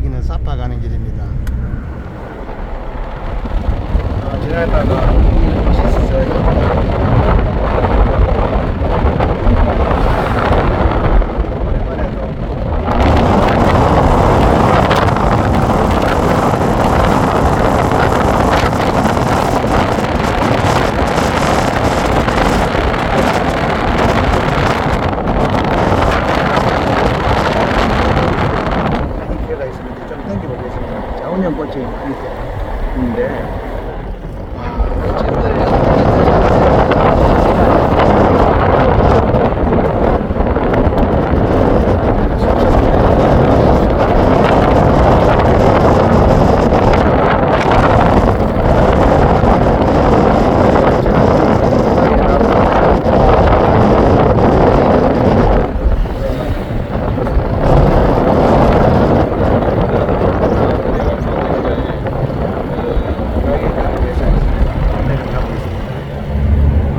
여기는 사파 가는 길입니다. 아, 지나다가 맛있어요. 오랜만에도 이렇게가 있으면 좀 당겨 보겠습니다. 자원형 꽃이 있는데 아,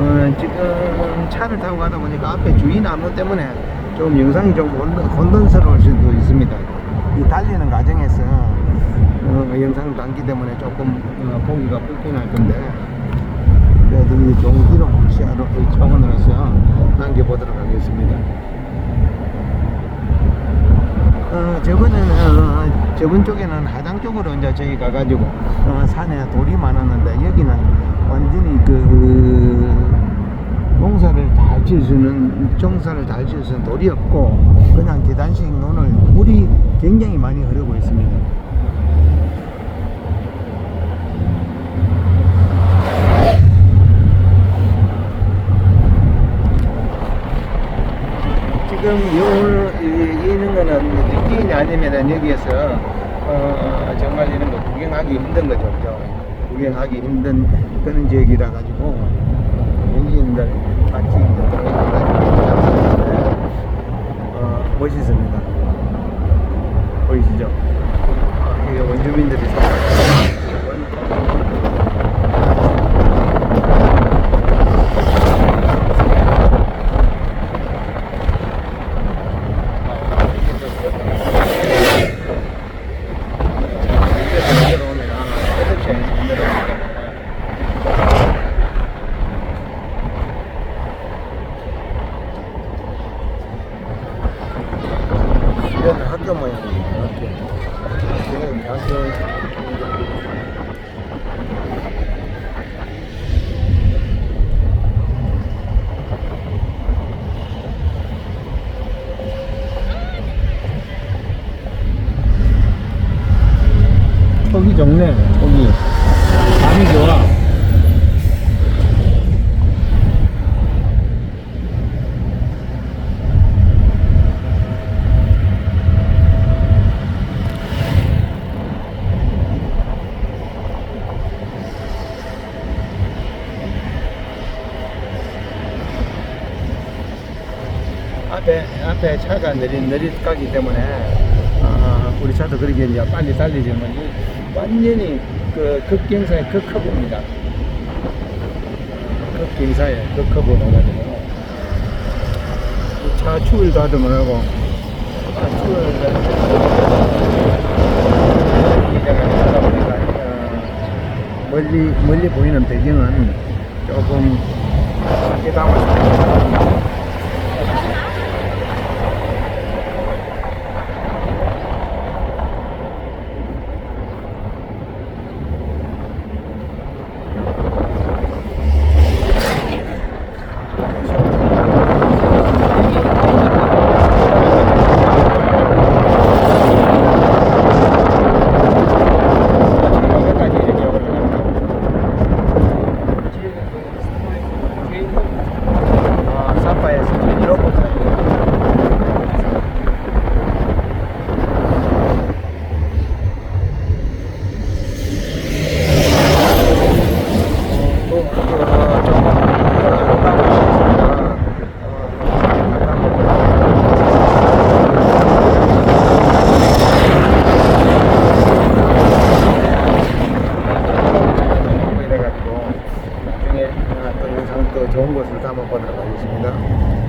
어, 지금 차를 타고 가다 보니까 나무 때문에 좀 영상이 좀 혼돈- 혼돈스러울 수도 있습니다. 이 달리는 과정에서 어, 영상 담기 때문에 조금 어, 보기가 불편할 건데 그래도 이 기록 시야로 차원으로서 남겨보도록 하겠습니다. 어, 저번에는 어, 저번 쪽에는 하당 쪽으로 이제 저희 가가지고 어, 산에 돌이 많았는데 여기는 완전히 그 농사를 다질 수는 정사를 다질 수는 돌이 없고 그냥 계단식 논을 물이 굉장히 많이 흐르고 있습니다. 지금 요 이- 있는 거는 느끼냐 아니면은 여기에서 어, 정말 이런 거 구경하기 힘든 거죠? 구경하기 힘든 그런 지역이라 가지고 이제 들어가서 어, 멋있습니다. 보이시죠? 아, 이게 원주민들이 사는 이런 학교 모양이에요. 학교. 지금 학교 촉이 좋네. 촉이. 감이 좋아. 앞에 앞에 차가 느릿 느릿 가기 때문에 아, 우리 차도 그렇게 이제 빨리 달리지만 이 완전히 그 극경사의 극커브입니다. 극경사의 극커브 나가지고 차 추월도 하도 못하고 차 추월도 하다 보니까 어, 멀리 멀리 보이는 배경은 조금 담았습니다.